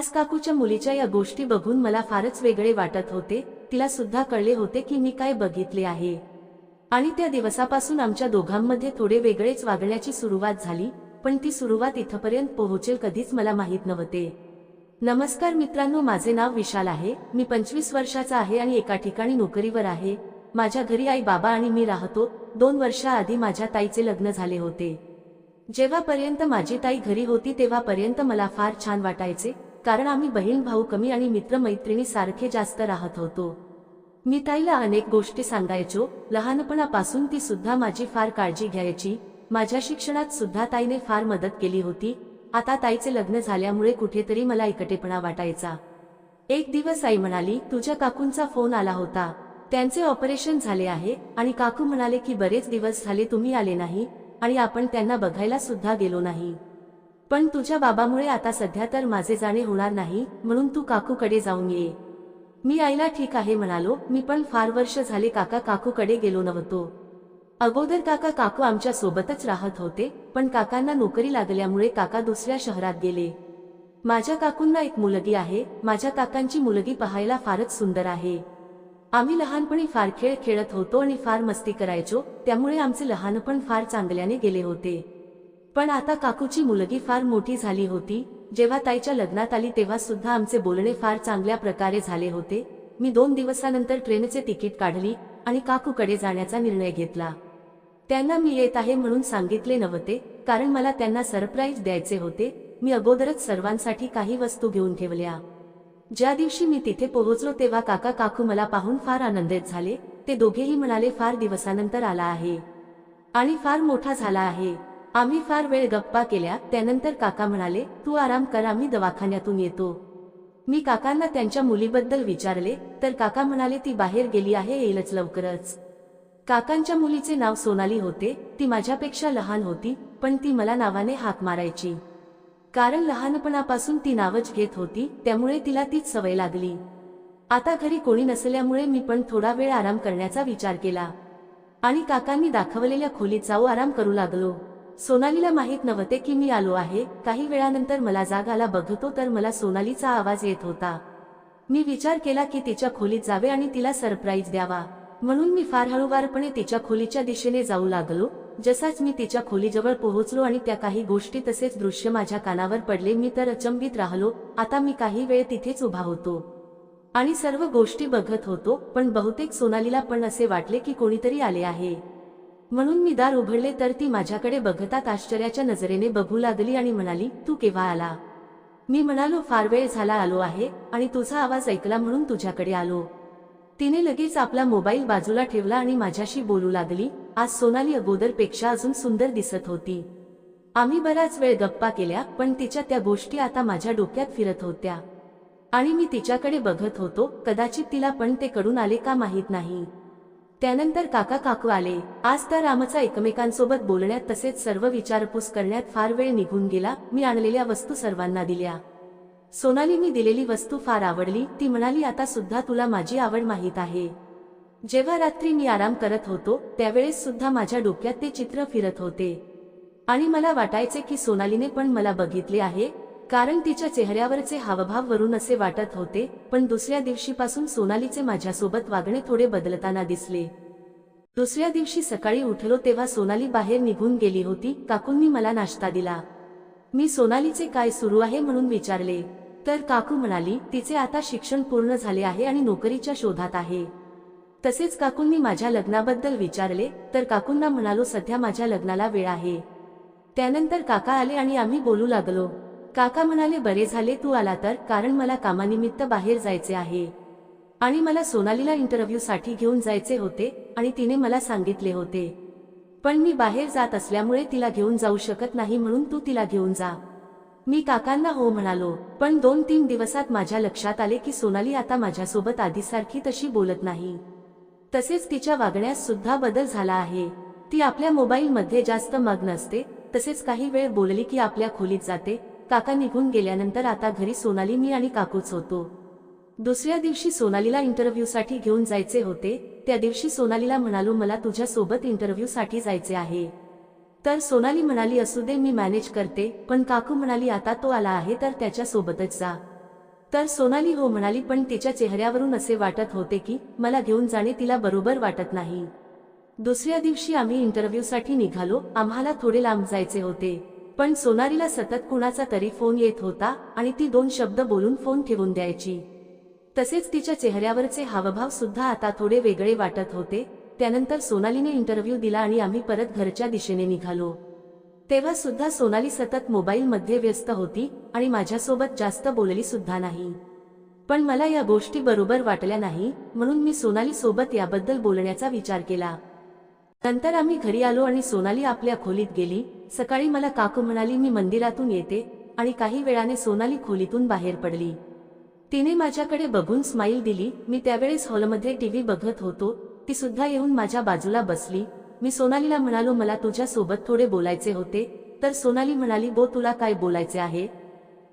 आज काकूच्या मुलीच्या या गोष्टी बघून मला फारच वेगळे वाटत होते. तिला सुद्धा कळले होते की मी काय बघितले आहे. आणि त्या दिवसापासून आमच्या दोघांमध्ये थोडे वेगळेच वागण्याची सुरुवात झाली पण ती सुरुवात इथपर्यंत पोहोचेल कधीच मला माहीत नव्हते. नमस्कार मित्रांनो माझे नाव विशाल आहे. मी पंचवीस वर्षाचा आहे आणि एका ठिकाणी नोकरीवर आहे. माझ्या घरी आई बाबा आणि मी राहतो. दोन वर्षाआधी माझ्या ताईचे लग्न झाले होते. जेव्हापर्यंत माझी ताई घरी होती तेव्हापर्यंत मला फार छान वाटायचे. कारण आम्ही बहीण भाऊ कमी आणि मित्रमैत्रिणी सारखे जास्त राहत होतो. मी ताईला अनेक गोष्टी सांगायचो. लहानपणापासून ती सुद्धा माझी फार काळजी घ्यायची. माझ्या शिक्षणात सुद्धा ताईने फार मदत केली होती. आता ताईचे लग्न झाल्यामुळे कुठेतरी मला एकटेपणा वाटायचा. एक दिवस आई म्हणाली तुझ्या काकूंचा फोन आला होता. त्यांचे ऑपरेशन झाले आहे आणि काकू म्हणाले की बरेच दिवस झाले तुम्ही आले नाही आणि आपण त्यांना बघायला सुद्धा गेलो नाही. पण तुझ्या बाबामुळे आता सध्या तर माझे जाणे होणार नाही म्हणून तू काकूकडे जाऊन ये. मी आईला ठीक आहे म्हणालो मी पण फार वर्ष झाले काका काकूकडे गेलो नव्हतो. अगोदर काका काकू आमच्या सोबतच राहत होते पण काकांना नोकरी लागल्यामुळे काका दुसऱ्या शहरात गेले. माझ्या काकूंना एक मुलगी आहे माझ्या काकांची मुलगी पाहायला फारच सुंदर आहे. आम्ही लहानपणी फार खेळ खेळत होतो आणि फार मस्ती करायचो त्यामुळे आमचे लहानपण फार चांगल्याने गेले होते. पण आता काकूची मुलगी फार मोठी झाली होती. जेव्हा ताईच्या लग्नात आली तेव्हा सुद्धा आमचे बोलणे फार चांगल्या प्रकारे झाले होते. मी दोन दिवसानंतर ट्रेनचे तिकीट काढली आणि काकूकडे जाण्याचा निर्णय घेतला. त्यांना मी येत आहे म्हणून सांगितले नव्हते कारण मला त्यांना सरप्राईज द्यायचे होते. मी अगोदरच सर्वांसाठी काही वस्तू घेऊन ठेवल्या. ज्या दिवशी मी तिथे पोहोचलो तेव्हा काका काकू मला पाहून फार आनंदित झाले. ते दोघेही म्हणाले फार दिवसानंतर आला आहे आणि फार मोठा झाला आहे. आम्ही फार वेळ गप्पा केल्या त्यानंतर काका म्हणाले तू आराम कर आम्ही दवाखान्यातून येतो. मी काकांना त्यांच्या मुलीबद्दल विचारले तर काका म्हणाले ती बाहेर गेली आहे येईलच लवकरच. काकांच्या मुलीचे नाव सोनाली होते ती माझ्यापेक्षा लहान होती पण ती मला नावाने हाक मारायची. कारण लहानपणापासून ती नावच घेत होती त्यामुळे तिला तीच सवय लागली. आता घरी कोणी नसल्यामुळे मी पण थोडा वेळ आराम करण्याचा विचार केला. आणि काकांनी दाखवलेल्या खोलीत जाऊ आराम करू लागलो. सोनालीला माहीत नव्हते की मी आलो आहे. काही वेळानंतर मला जाग आला बघतो तर मला सोनालीचा आवाज येत होता. मी विचार केला की तिच्या खोलीत जावे आणि तिला सरप्राईज द्यावा. म्हणून मी फार हळूवारपणे तिच्या खोलीच्या दिशेने जाऊ लागलो. जसाच मी तिच्या खोलीजवळ पोहोचलो आणि त्या काही गोष्टी तसेच दृश्य माझ्या कानावर पडले मी तर अचंबित राहिलो. आता मी काही वेळ तिथेच उभा होतो आणि सर्व गोष्टी बघत होतो पण बहुतेक सोनालीला पण असे वाटले की कोणीतरी आले आहे. म्हणून मी दार उघडले तर ती माझ्याकडे बघतात आश्चर्याच्या नजरेने बघू लागली आणि म्हणाली तू केव्हा आला? मी म्हणालो फार वेळ झाला आलो आहे आणि तुझा आवाज ऐकला म्हणून तुझ्याकडे आलो. तिने लगेच आपला मोबाईल बाजूला ठेवला आणि माझ्याशी बोलू लागली. आज सोनाली अगोदरपेक्षा अजून सुंदर दिसत होती. आम्ही बराच वेळ गप्पा केल्या पण तिच्या त्या गोष्टी आता माझ्या डोक्यात फिरत होत्या. आणि मी तिच्याकडे बघत होतो कदाचित तिला पण ते कडून आले का माहीत नाही. त्यानंतर काका काकू आले. आज तर आमचा एकमेकांसोबत बोलण्यात तसेच सर्व विचारपूस करण्यात फार वेळ निघून गेला. मी आणलेल्या वस्तू सर्वांना दिल्या. सोनाली मी दिलेली वस्तू फार आवडली. ती म्हणाली आता सुद्धा तुला माझी आवड माहीत आहे. जेव्हा रात्री मी आराम करत होतो त्यावेळेस सुद्धा माझ्या डोक्यात ते चित्र फिरत होते. आणि मला वाटायचे की सोनालीने पण मला बघितले आहे. कारण तिच्या चेहऱ्यावरचे हावभाव वरून असे वाटत होते पण दुसऱ्या दिवशीपासून सोनालीचे माझ्यासोबत वागणे थोडे बदलताना दिसले. दुसऱ्या दिवशी सकाळी उठलो तेव्हा सोनाली बाहेर निघून गेली होती काकूंनी मला नाश्ता दिला. मी सोनालीचे काय सुरू आहे म्हणून विचारले. तर काकू म्हणाली तिचे आता शिक्षण पूर्ण झाले आहे आणि नोकरीच्या शोधात आहे. तसेच काकूंनी माझ्या लग्नाबद्दल विचारले तर काकूंना म्हणालो सध्या माझ्या लग्नाला वेळ आहे. त्यानंतर काका आले आणि आम्ही बोलू लागलो. काका म्हणाले बरे झाले तू आला तर. कारण मला कामानिमित्त बाहेर जायचे आहे. आणि मला सोनालीला इंटरव्ह्यू साठी घेऊन जायचे होते आणि तिने मला सांगितले होते. पण मी बाहेर जात असल्यामुळे तिला घेऊन जाऊ शकत नाही म्हणून तू तिला घेऊन जा. मी काकांना हो म्हणालो पण दोन तीन दिवसात माझ्या लक्षात आले की सोनाली आता माझ्यासोबत आधीसारखी तशी बोलत नाही. तसेच तिच्या वागण्यास सुद्धा बदल झाला आहे. ती आपल्या मोबाईलमध्ये जास्त मग्न असते तसेच काही वेळ बोलली की आपल्या खोलीत जाते काका निघून गेल्यानंतर आता घरी सोनाली मी आणि काकूच होतो दुसऱ्या दिवशी सोनालीला इंटरव्ह्यूसाठी घेऊन जायचे होते. त्या दिवशी सोनालीला म्हणालो मला तुझ्यासोबत इंटरव्ह्यूसाठी जायचे आहे. तर सोनाली म्हणाली असू दे मी मॅनेज करते. पण काकू म्हणाली आता तो आला आहे तर त्याच्यासोबतच जा. तर सोनाली हो म्हणाली पण तिच्या चेहऱ्यावरून असे वाटत होते की मला घेऊन जाणे तिला बरोबर वाटत नाही. दुसऱ्या दिवशी आम्ही इंटरव्ह्यूसाठी निघालो. आम्हाला थोडे लांब जायचे होते. पण सोनालीला सतत कुणाचा तरी फोन येत होता आणि ती दोन शब्द बोलून फोन ठेवून द्यायची. तसेच तिच्या चेहऱ्यावरचे हावभाव सुद्धा आता थोडे वेगळे वाटत होते. त्यानंतर सोनालीने इंटरव्ह्यू दिला आणि आम्ही परत घरच्या दिशेने निघालो. तेव्हा सुद्धा सोनाली सतत मोबाईलमध्ये व्यस्त होती आणि माझ्यासोबत जास्त बोलली सुद्धा नाही. पण मला या गोष्टी बरोबर वाटल्या नाही म्हणून मी सोनाली सोबत याबद्दल बोलण्याचा विचार केला. नंतर आम्ही घरी आलो आणि सोनाली आपल्या खोलीत गेली. सकाळी मला काकू म्हणाली मी मंदिरातून येते. आणि काही वेळाने सोनाली खोलीतून बाहेर पडली. तिने माझ्याकडे बघून स्माईल दिली. मी त्यावेळेस हॉलमध्ये टीव्ही बघत होतो. ती सुद्धा येऊन माझ्या बाजूला बसली. मी सोनालीला म्हणालो मला तुझ्या सोबत थोडे बोलायचे होते. तर सोनाली म्हणाली बो तुला काय बोलायचे आहे?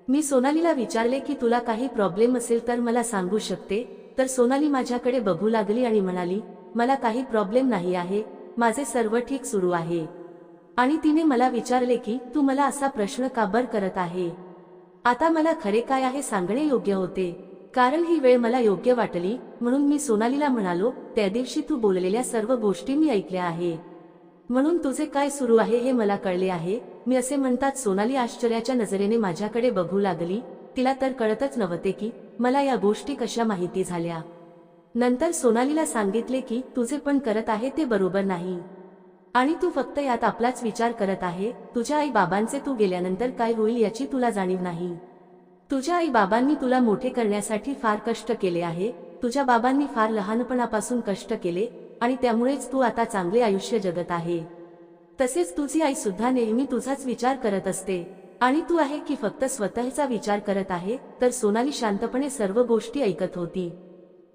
मी सोनालीला विचारले की तुला काही प्रॉब्लेम असेल तर मला सांगू शकते? तर सोनाली माझ्याकडे बघू लागली आणि म्हणाली मला काही प्रॉब्लेम नाही आहे. माझे सर्व ठीक सुरू आहे. आणि तिने मला विचारले की तू मला असा प्रश्न का बर करत आहे? आता मला खरे काय आहे सांगणे योग्य होते. कारण ही वेळ मला योग्य वाटली म्हणून मी सोनालीला म्हणालो त्या दिवशी तू बोललेल्या सर्व गोष्टी मी ऐकल्या आहे. म्हणून तुझे काय सुरू आहे हे मला कळले आहे. मी असे म्हणतात सोनाली आश्चर्याच्या नजरेने माझ्याकडे बघू लागली. तिला तर कळतच नव्हते की मला या गोष्टी कशा माहिती झाल्या. नंतर सोनालीला सांगितले की तुझे पण करत आहे ते बरोबर नाही. आणि तू फक्त यात आपलाच विचार करत आहे. तुझ्या आई बाबांचे तू गेल्यानंतर काय होईल याची तुला जाणीव नाही. तुझ्या आई बाबांनी तुला मोठे करण्यासाठी फार कष्ट केले आहे. तुझ्या बाबांनी फार लहानपणापासून कष्ट केले आणि त्यामुळेच तू आता चांगले आयुष्य जगत आहे. तसेच तुझी आई सुद्धा नेहमी तुझाच विचार करत असते. आणि तू आहे की फक्त स्वतःचा विचार करत आहे. तर सोनाली शांतपणे सर्व गोष्टी ऐकत होती.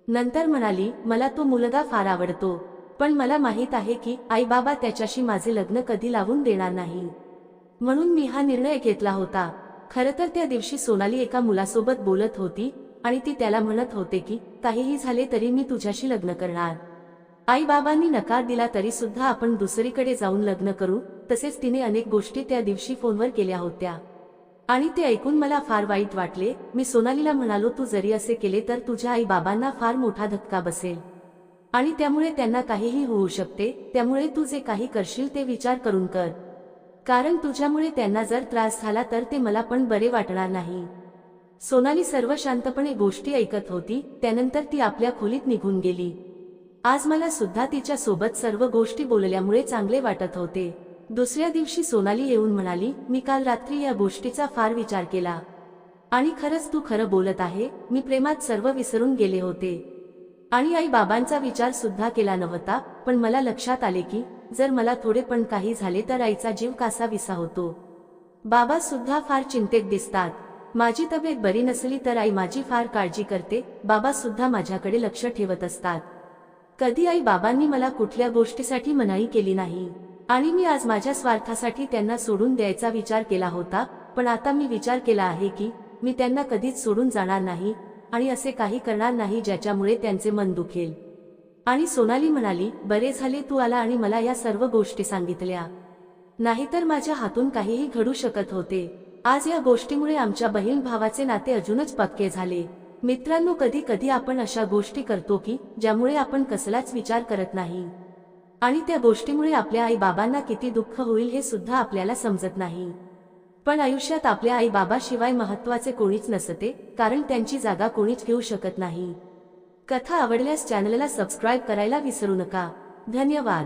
नंतर म्हणाली मला तो मुलगा फार आवडतो. पण मला माहीत आहे की आई बाबा त्याच्याशी माझे लग्न कधी लावून देणार नाही. म्हणून मी हा निर्णय घेतला होता. खरं तर त्या दिवशी सोनाली एका मुलासोबत बोलत होती आणि ती त्याला म्हणत होते की काहीही झाले तरी मी तुझ्याशी लग्न करणार. आई बाबांनी नकार दिला तरी सुद्धा आपण दुसरीकडे जाऊन लग्न करू. तसेच तिने अनेक गोष्टी त्या दिवशी फोनवर केल्या होत्या. आणि ते ऐकून मला फार वाईट वाटले. मी सोनालीला म्हणालो तू जरी असे केले तर तुझ्या आई बाबांना फार मोठा धक्का बसेल. आणि त्यामुळे त्यांना काहीही होऊ शकते. त्यामुळे तू जे काही करशील ते विचार करून कर. कारण तुझ्यामुळे त्यांना जर त्रास झाला तर ते मला पण बरे वाटणार नाही. सोनाली सर्व शांतपणे गोष्टी ऐकत होती. त्यानंतर ती आपल्या खोलीत निघून गेली. आज मला सुद्धा तिच्या सोबत सर्व गोष्टी बोलल्यामुळे चांगले वाटत होते. दुसऱ्या दिवशी सोनाली येऊन म्हणाली मी काल रात्री या गोष्टीचा फार विचार केला. आणि खरंच तू खरं बोलत आहे मी प्रेमात सर्व विसरून गेले होते. आणि आई बाबांचा विचार सुद्धा केला नव्हता पण मला लक्षात आले की जर मला थोडे पण काही झाले तर आईचा जीव कासा विसा होतो. बाबा सुद्धा फार चिंतेत दिसतात. माझी तब्येत बरी नसली तर आई माझी फार काळजी करते बाबा सुद्धा माझ्याकडे लक्ष ठेवत असतात. कधी आई बाबांनी मला कुठल्या गोष्टीसाठी मनाई केली नाही. आणि मी आज माझ्या स्वार्थासाठी त्यांना सोडून द्यायचा विचार केला होता पण आता मी विचार केला आहे की मी त्यांना कधीच सोडून जाणार नाही आणि असे काही करणार नाही ज्याच्यामुळे त्यांचे मन दुखेल. आणि सोनाली म्हणाली बरे झाले तू आला आणि मला या सर्व गोष्टी सांगितल्या. नाहीतर माझ्या हातून काहीही घडू शकत होते. आज या गोष्टीमुळे आमच्या बहीण भावाचे नाते अजूनच पक्के झाले. मित्रांनो कधी कधी आपण अशा गोष्टी करतो की ज्यामुळे आपण कसलाच विचार करत नाही. आणि त्या गोष्टीमुळे आपल्या आई बाबांना किती दुःख होईल हे सुद्धा आपल्याला समजत नाही. पण आयुष्यात आपल्या आई बाबाशिवाय महत्त्वाचे कोणीच नसते कारण त्यांची जागा कोणीच घेऊ शकत नाही. कथा आवडल्यास चॅनलला सबस्क्राईब करायला विसरू नका. धन्यवाद.